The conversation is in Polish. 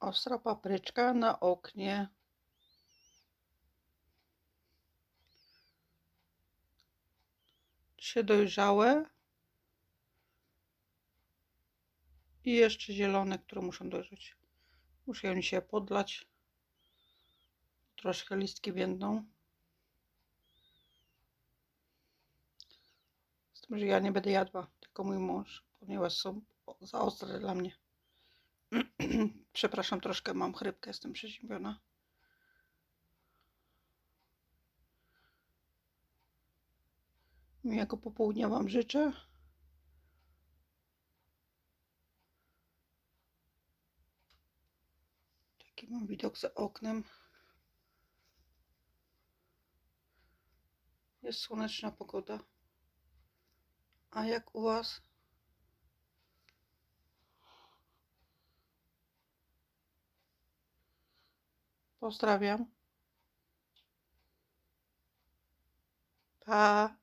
Ostra papryczka na oknie. Trzy dojrzałe. I jeszcze zielone, które muszą dojrzeć. Muszę ją dzisiaj podlać. Troszkę listki będą. Z tym, że ja nie będę jadła, tylko mój mąż, ponieważ są za ostre dla mnie. Przepraszam, troszkę mam chrypkę, jestem przeziębiona. Miłego popołudnia Wam życzę. Taki mam widok za oknem. Jest słoneczna pogoda. A jak u Was? Pozdrawiam. Pa.